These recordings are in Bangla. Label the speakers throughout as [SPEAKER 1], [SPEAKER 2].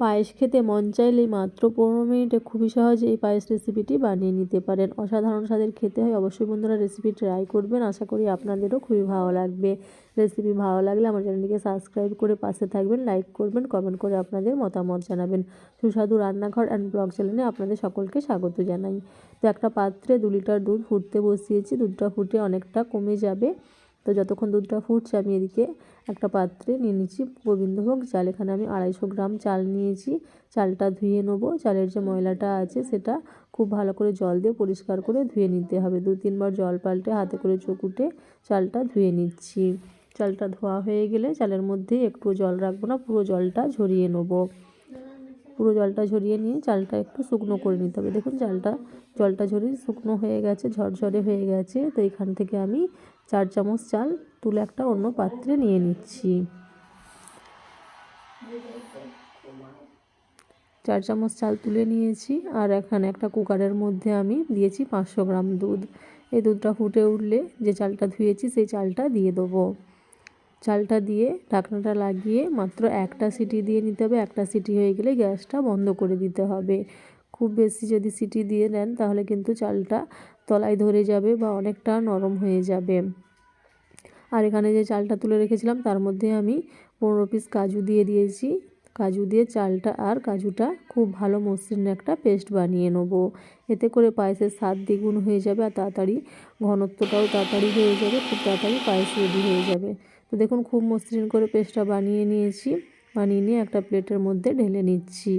[SPEAKER 1] পায়েস খেতে মন চাইলেই মাত্র পনেরো মিনিটে খুবই সহজে এই পায়েস রেসিপিটি বানিয়ে নিতে পারেন। অসাধারণ স্বাদের খেতে হয়, অবশ্যই বন্ধুরা রেসিপি ট্রাই করবেন। আশা করি আপনাদেরও খুবই ভালো লাগবে। রেসিপি ভালো লাগলে আমার চ্যানেলটিকে সাবস্ক্রাইব করে পাশে থাকবেন লাইক করবেন কমেন্ট করে আপনাদের মতামত জানাবেন। সুস্বাদু রান্নাঘর অ্যান্ড ব্লগ চ্যানেলে আপনাদের সকলকে স্বাগত জানাই। তো একটা পাত্রে দু লিটার দুধ ফুটতে বসিয়েছি, দুধটা ফুটে অনেকটা কমে যাবে। তো যতক্ষণ দুধটা ফুটছে আমি এদিকে একটা পাত্রে নিয়ে নিচ্ছি। গোবিন্দভোগ চাল এখানে আমি আড়াইশো গ্রাম চাল নিয়েছি। চালটা ধুয়ে নেব। চালের যে ময়লাটা আছে সেটা খুব ভালো করে জল দিয়ে পরিষ্কার করে ধুয়ে নিতে হবে। দু তিনবার জল পাল্টে হাতে করে চকুটে চালটা ধুয়ে নিচ্ছি। চালটা ধোয়া হয়ে গেলে চালের মধ্যে একটু জল রাখব না, পুরো জলটা ঝরিয়ে নেব। পুরো জলটা ঝরিয়ে নিয়ে চালটা একটু শুকনো করে নিতে হবে। দেখুন চালটা, জলটা ঝরিয়ে শুকনো হয়ে গেছে, ঝরঝরে হয়ে গেছে। তো এখান থেকে আমি চার চামচ চাল তুলে একটা অন্য পাত্রে নিয়ে নিচ্ছি। চার চামচ চাল তুলে নিয়েছি, আর এখানে একটা কুকারের মধ্যে আমি দিয়েছি পাঁচশো গ্রাম দুধ। এই দুধটা ফুটে উঠলে যে চালটা ধুয়েছি, সেই চালটা দিয়ে দেবো। চালটা দিয়ে ঢাকনাটা লাগিয়ে মাত্র একটা সিটি দিয়ে নিতে হবে। একটা সিটি হয়ে গেলে গ্যাসটা বন্ধ করে দিতে হবে। খুব বেশি যদি সিটি দিয়ে নেন তাহলে কিন্তু চালটা তলায় ধরে যাবে বা অনেকটা নরম হয়ে যাবে। আর এখানে যে চালটা তুলে রেখেছিলাম, তার মধ্যে আমি পনেরো পিস কাজু দিয়ে দিয়েছি। কাজু দিয়ে চালটা আর কাজুটা খুব ভালো মসৃণ একটা পেস্ট বানিয়ে নেব। এতে করে পায়েসের স্বাদ দ্বিগুণ হয়ে যাবে আর তাড়াতাড়ি ঘনত্বটাও তাড়াতাড়ি হয়ে যাবে, খুব তাড়াতাড়ি পায়েস রেডি হয়ে যাবে। তো দেখুন, খুব মসৃণ করে পেস্টটা বানিয়ে নিয়েছি। বানিয়ে নিয়ে একটা প্লেটের মধ্যে ঢেলে নিচ্ছি।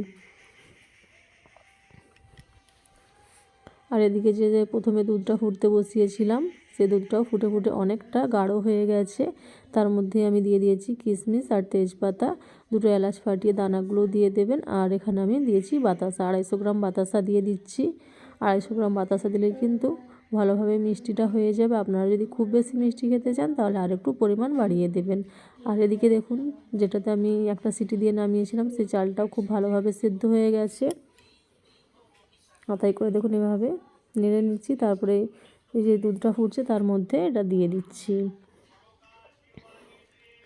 [SPEAKER 1] আর এদিকে যে প্রথমে দুধটা ফুটতে বসিয়েছিলাম সে দুধটাও ফুটে ফুটে অনেকটা গাঢ় হয়ে গেছে। তার মধ্যে আমি দিয়ে দিয়েছি কিশমিশ আর তেজপাতা। দুটো এলাচ ফাটিয়ে দানাগুলো দিয়ে দেবেন। আর এখানে আমি দিয়েছি বাতাসা। আড়াইশো গ্রাম বাতাসা দিয়ে দিচ্ছি। আড়াইশো গ্রাম বাতাসা দিলে কিন্তু ভালোভাবে মিষ্টিটা হয়ে যাবে। আপনারা যদি খুব বেশি মিষ্টি খেতে চান, তাহলে আর একটু পরিমাণ বাড়িয়ে দেবেন। আর এদিকে দেখুন, যেটাতে আমি একটা সিটি দিয়ে নামিয়েছিলাম, সেই চালটাও খুব ভালোভাবে সেদ্ধ হয়ে গেছে। মাথায় করে দেখুন, এভাবে নেড়ে নিচ্ছি। তারপরে এই যে দুধটা ফুটছে তার মধ্যে এটা দিয়ে দিচ্ছি।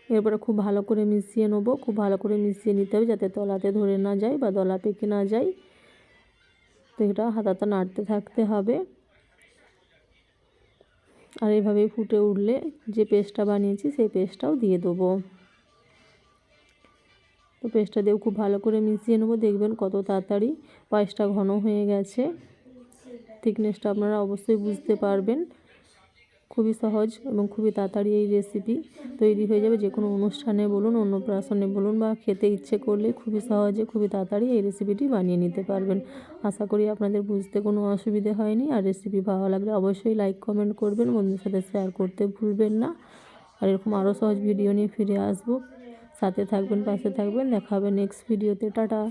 [SPEAKER 1] এরপরে খুব ভালো করে মিশিয়ে নেব। খুব ভালো করে মিশিয়ে নিতে হবে যাতে তলাতে ধরে না যায় বা দলা পেকে না যায়। তো এটা হাতাতে নাড়তে থাকতে হবে। আর এভাবেই ফুটে উঠলে যে পেস্টটা বানিয়েছি সেই পেস্টটাও দিয়ে দেবো। তো পেস্টটা দিয়েও খুব ভালো করে মিশিয়ে নেব। দেখবেন কত তাড়াতাড়ি পায়েসটা ঘন হয়ে গেছে। থিকনেসটা আপনারা অবশ্যই বুঝতে পারবেন। খুবই সহজ এবং খুবই তাড়াতাড়ি এই রেসিপি তৈরি হয়ে যাবে। যে কোনো অনুষ্ঠানে বলুন, অন্নপ্রাশনে বলুন বা খেতে ইচ্ছে করলে খুবই সহজে, খুবই তাড়াতাড়ি এই রেসিপিটি বানিয়ে নিতে পারবেন। আশা করি আপনাদের বুঝতে কোনো অসুবিধে হয়নি। আর রেসিপি ভালো লাগলে অবশ্যই লাইক কমেন্ট করবেন। বন্ধুদের সাথে শেয়ার করতে ভুলবেন না। আর এরকম আরও সহজ ভিডিও নিয়ে ফিরে আসব। সাথে থাকবেন, পাশে থাকবেন। দেখা হবে নেক্সট ভিডিওতে টাটা।